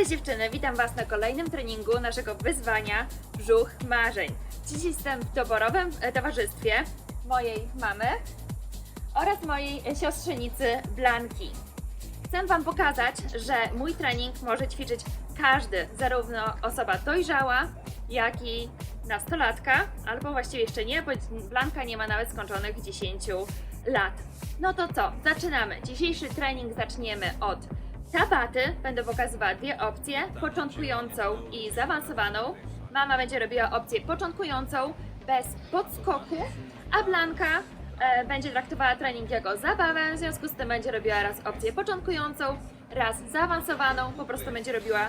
Cześć dziewczyny, witam Was na kolejnym treningu naszego wyzwania Brzuch Marzeń. Dziś jestem w doborowym e, towarzystwie mojej mamy oraz mojej siostrzenicy Blanki. Chcę Wam pokazać, że mój trening może ćwiczyć każdy, zarówno osoba dojrzała, jak i nastolatka, albo właściwie jeszcze nie, bo Blanka nie ma nawet skończonych 10 lat. No to co, zaczynamy. Dzisiejszy trening zaczniemy od tabaty. Będę pokazywała dwie opcje, początkującą i zaawansowaną. Mama będzie robiła opcję początkującą, bez podskoku, a Blanka e, będzie traktowała trening jako zabawę, w związku z tym będzie robiła raz opcję początkującą, raz zaawansowaną, po prostu będzie robiła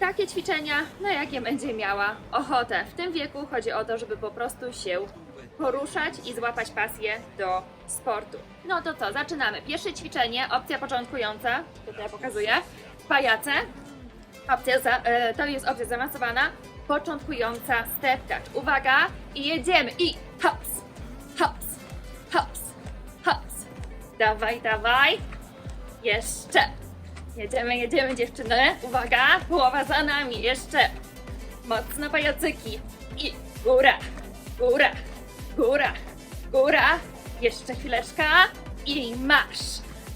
takie ćwiczenia, na jakie będzie miała ochotę. W tym wieku chodzi o to, żeby po prostu się poruszać i złapać pasję do sportu. No to co, zaczynamy. Pierwsze ćwiczenie, opcja początkująca, tutaj pokazuję, pajace. Opcja za, e, to jest opcja zaawansowana, początkująca step. Uwaga i jedziemy i hops, hops, hops, hops. Dawaj, dawaj. Jeszcze. Jedziemy, jedziemy dziewczyny. Uwaga, połowa za nami. Jeszcze. Mocno pajacyki. I góra, góra, góra, góra. Jeszcze chwileczka. I masz.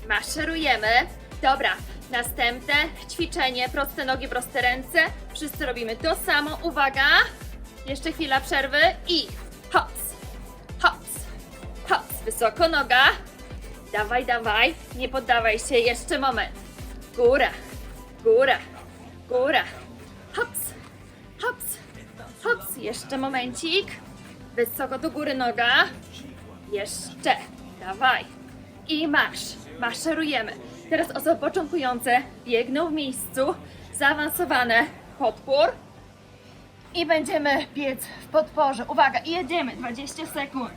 Maszerujemy. Dobra, następne ćwiczenie. Proste nogi, proste ręce. Wszyscy robimy to samo. Uwaga. Jeszcze chwila przerwy. I hops, hops, hops. Wysoko noga. Dawaj, dawaj. Nie poddawaj się. Jeszcze moment. Góra, góra, góra. Hops, hops, hops. Jeszcze momencik. Wysoko do góry noga. Jeszcze. Dawaj. I masz. Maszerujemy. Teraz osoby początkujące biegną w miejscu. Zaawansowane podpór. I będziemy biec w podporze. Uwaga, i jedziemy. 20 sekund.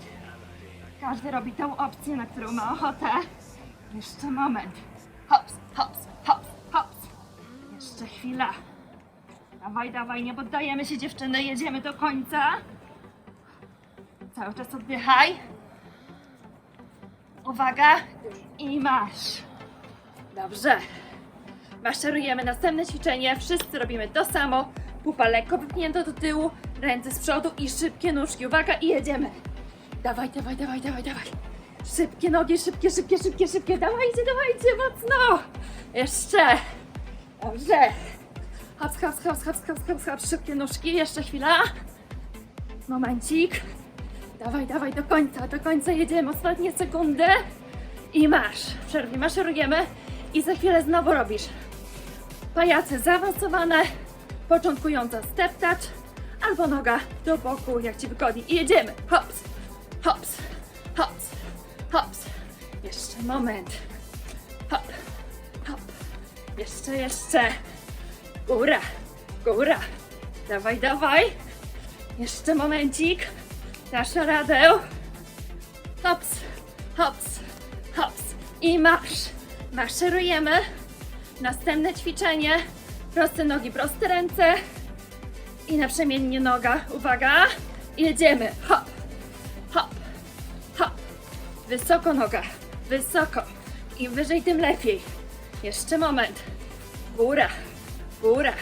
Każdy robi tą opcję, na którą ma ochotę. Jeszcze moment. Hops, hops, hops, hops. Jeszcze chwila. Dawaj, dawaj, nie poddajemy się dziewczyny, jedziemy do końca. Cały czas oddychaj. Uwaga i masz. Dobrze. Maszerujemy. Następne ćwiczenie. Wszyscy robimy to samo. Pupa lekko wypnięta do tyłu, ręce z przodu i szybkie nóżki. Uwaga i jedziemy. Dawaj, dawaj, dawaj, dawaj, dawaj. Szybkie nogi, szybkie, szybkie, szybkie, szybkie. Dawajcie, dawajcie, mocno. Jeszcze. Dobrze. Hops, hops, hops, hops, hops, hops, hops. Szybkie nóżki. Jeszcze chwila. Momencik. Dawaj, dawaj, do końca, do końca jedziemy. Ostatnie sekundy. I masz. W przerwie maszerujemy. I za chwilę znowu robisz. Pajace zaawansowane. Początkująca step touch. Albo noga do boku, jak Ci wygodnie. I jedziemy. Hops, hops, hops, hops. Jeszcze moment. Hop, hop. Jeszcze, jeszcze. Góra, góra. Dawaj, dawaj. Jeszcze momencik. Dasz radę. Hops, hops, hops. I masz. Maszerujemy. Następne ćwiczenie. Proste nogi, proste ręce. I naprzemiennie noga. Uwaga. Jedziemy. Hop, hop, hop. Wysoko noga. Wysoko. Im wyżej, tym lepiej. Jeszcze moment. Góra, góra,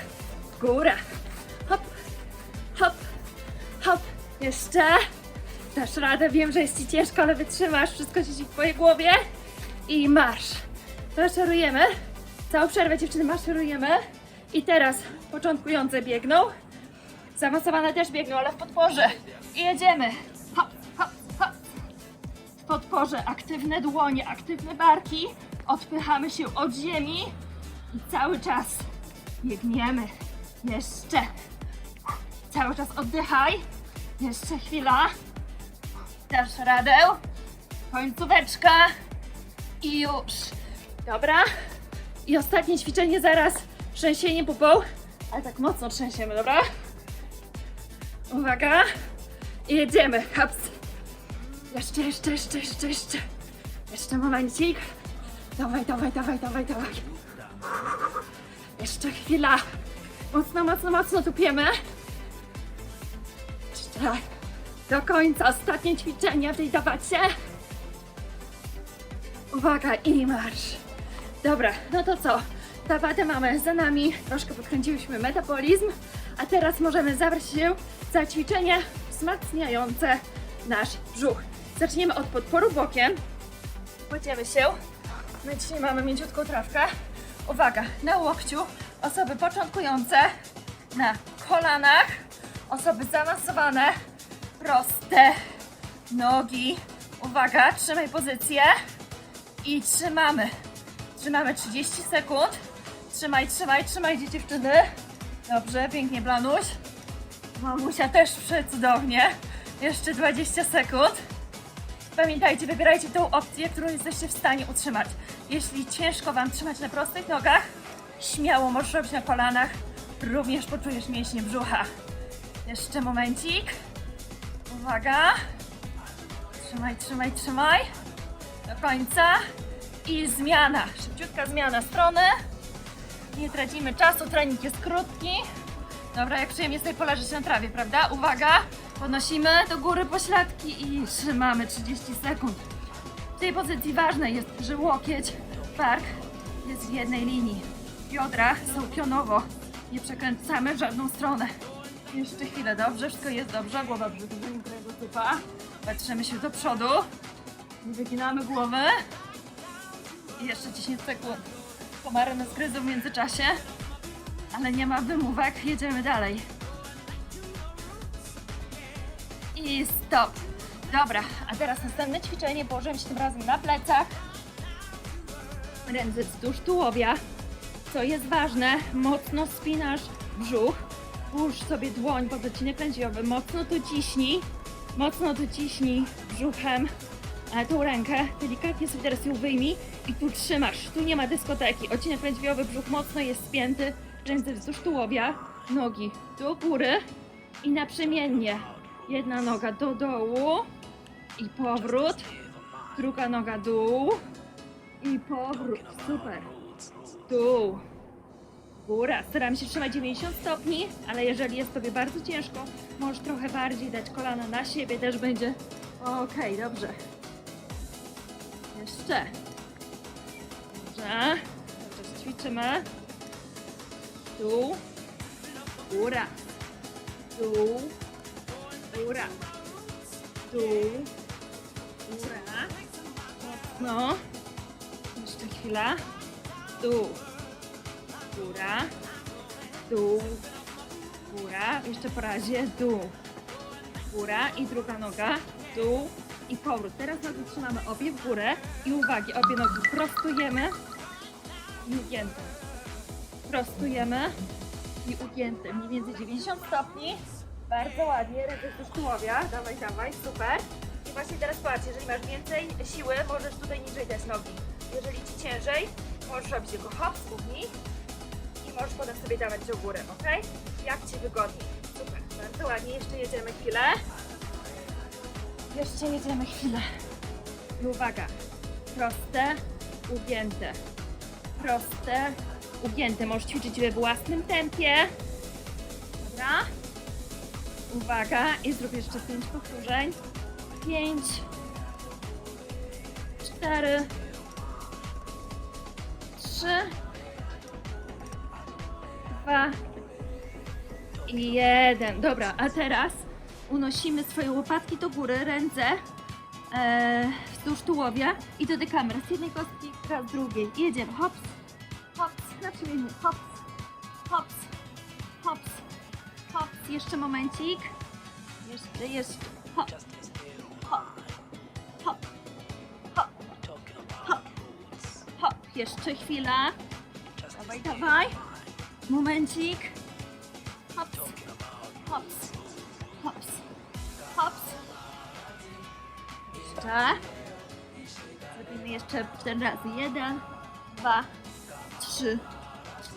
góra. Jeszcze. Dasz radę. Wiem, że jest Ci ciężko, ale wytrzymasz. Wszystko siedzi w Twojej głowie. I marsz. Maszerujemy. Całą przerwę dziewczyny maszerujemy. I teraz początkujące biegną. Zaawansowane też biegną, ale w podporze. I jedziemy. W podporze aktywne dłonie, aktywne barki. Odpychamy się od ziemi. I cały czas biegniemy. Jeszcze. Cały czas oddychaj. Jeszcze chwila. Dasz radę. Końcóweczka. I już. Dobra. I ostatnie ćwiczenie zaraz. Trzęsienie pupą. Ale tak mocno trzęsiemy, dobra? Uwaga. I jedziemy. Haps. Jeszcze, jeszcze, jeszcze, jeszcze, jeszcze. Jeszcze momencik. Dawaj, dawaj, dawaj, dawaj, dawaj. Jeszcze chwila. Mocno, mocno, mocno tupiemy. Jeszcze. Do końca. Ostatnie ćwiczenie w tej. Uwaga i marsz. Dobra, no to co? Tabatę mamy za nami, troszkę podkręciłyśmy metabolizm, a teraz możemy zabrać się za ćwiczenie wzmacniające nasz brzuch. Zaczniemy od podporu bokiem. Kładziemy się. My dzisiaj mamy mięciutką trawkę. Uwaga, na łokciu osoby początkujące, na kolanach, osoby zaawansowane, proste nogi. Uwaga, trzymaj pozycję i trzymamy. Trzymamy 30 sekund. Trzymaj, trzymaj, trzymajcie dziewczyny. Dobrze, pięknie Blanuś. Mamusia też przecudownie. Jeszcze 20 sekund. Pamiętajcie, wybierajcie tą opcję, którą jesteście w stanie utrzymać. Jeśli ciężko Wam trzymać na prostych nogach, śmiało możesz robić na kolanach. Również poczujesz mięśnie brzucha. Jeszcze momencik. Uwaga. Trzymaj, trzymaj, trzymaj. Do końca. I zmiana. Szybciutka zmiana strony. Nie tracimy czasu, trening jest krótki. Dobra, jak przyjemnie sobie poleżeć na trawie, prawda? Uwaga, podnosimy do góry pośladki i trzymamy 30 sekund. W tej pozycji ważne jest, że łokieć, bark jest w jednej linii. Biodra są pionowo, nie przekręcamy w żadną stronę. Jeszcze chwilę, dobrze, wszystko jest dobrze, głowa brzuchowym kręgosłupa. Patrzymy się do przodu, nie wyginamy głowy. I jeszcze 10 sekund. Komary nas gryzą w międzyczasie, ale nie ma wymówek, jedziemy dalej. I stop. Dobra, a teraz następne ćwiczenie. Położymy się tym razem na plecach. Ręce wzdłuż tułowia. Co jest ważne, mocno spinasz brzuch. Włóż sobie dłoń pod odcinek lędźwiowy. Mocno tu ciśnij. Mocno tu ciśnij brzuchem e, tą rękę. Delikatnie sobie teraz ją wyjmij i tu trzymasz. Tu nie ma dyskoteki. Odcinek lędźwiowy, brzuch mocno jest spięty. Ręce wzdłuż tułowia. Nogi do góry i naprzemiennie. Jedna noga do dołu i powrót. Druga noga dół i powrót. Super. Dół. Góra. Staram się trzymać 90 stopni, ale jeżeli jest Tobie bardzo ciężko, możesz trochę bardziej dać kolana na siebie, też będzie ok, dobrze. Jeszcze. Dobrze. Dobrze, ćwiczymy. Dół. Góra. Dół. Góra. Dół. Góra. Mocno. Jeszcze chwila. Dół. Góra. Dół. Góra. Jeszcze po razie. Dół. Góra i druga noga. Dół i powrót. Teraz nogi trzymamy obie w górę i uwagi, obie nogi prostujemy i ugięte. Prostujemy i ugięte. Mniej więcej 90 stopni. Bardzo ładnie, ręce wzdłuż tułowia. Dawaj, dawaj, super. I właśnie teraz patrz, jeżeli masz więcej siły, możesz tutaj niżej dać nogi. Jeżeli Ci ciężej, możesz robić tylko hop, spódnij i możesz potem sobie dawać do góry, ok? Jak Ci wygodniej. Super, bardzo ładnie. Jeszcze jedziemy chwilę. Jeszcze jedziemy chwilę. I uwaga. Proste, ugięte. Proste, ugięte. Możesz ćwiczyć we własnym tempie. Dobra. Uwaga. I zrób jeszcze 5 powtórzeń. 5, 4, 3, 2 i 1. Dobra, a teraz unosimy swoje łopatki do góry, ręce e, wzdłuż tułowia i dotykamy raz jednej kostki, raz drugiej. Jedziemy. Hops, hops, naprzemiennie. Hops, hops, hops, hops. Jeszcze momencik. Jeszcze, jeszcze. Hop, hop, hop, hop, hop, hop. Jeszcze chwila. Dawaj, dawaj. Momencik. Hops, hops, hops, hops. Jeszcze. Zrobimy jeszcze cztery razy. Jeden, dwa, trzy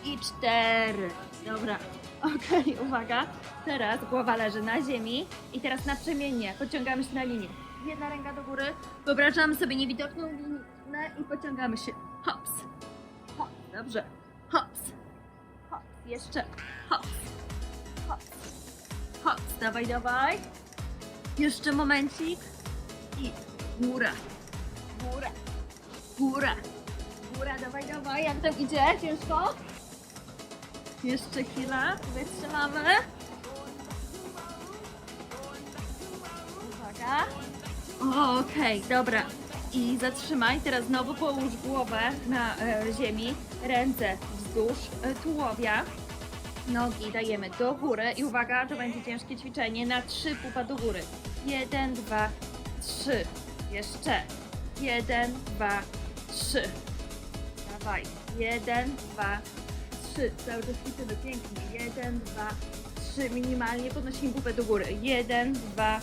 i cztery. Dobra. Okej, uwaga. Teraz głowa leży na ziemi i teraz naprzemiennie pociągamy się na linię. Jedna ręka do góry. Wyobrażamy sobie niewidoczną linię i pociągamy się. Hops. Hops. Dobrze. Jeszcze. Hops. Hops. Hops. Dawaj, dawaj. Jeszcze momencik. I góra. Góra. Góra. Góra dawaj, dawaj, jak tam idzie? Ciężko? Jeszcze chwila, wytrzymamy. Uwaga. Okej, dobra. I zatrzymaj, teraz znowu połóż głowę na e, ziemi, ręce wzdłuż e, tułowia. Nogi dajemy do góry i uwaga, to będzie ciężkie ćwiczenie na trzy pupa do góry. Jeden, dwa, trzy. Jeszcze. Jeden, dwa, trzy. Dawaj. Jeden, dwa, trzy. Cały czas ćwiczymy pięknie. Jeden, dwa, trzy. Minimalnie podnosimy pupę do góry. Jeden, dwa,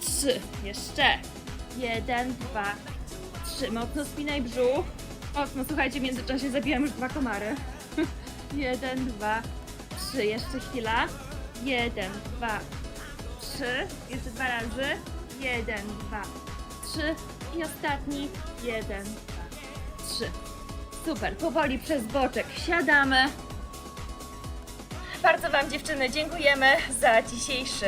trzy. Jeszcze. Jeden, dwa, trzy. Mocno spinaj brzuch. Mocno, słuchajcie, w międzyczasie zabiłam już dwa komary. Jeden, dwa, trzy. Jeszcze chwila. Jeden, dwa, trzy. Jeszcze dwa razy. Jeden, dwa, trzy. I ostatni. Jeden, dwa, trzy. Super, powoli przez boczek siadamy. Bardzo Wam dziewczyny dziękujemy za dzisiejszy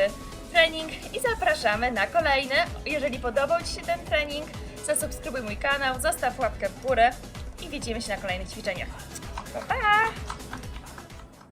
trening i zapraszamy na kolejny. Jeżeli podobał Ci się ten trening, zasubskrybuj mój kanał, zostaw łapkę w górę i widzimy się na kolejnych ćwiczeniach. Pa, pa!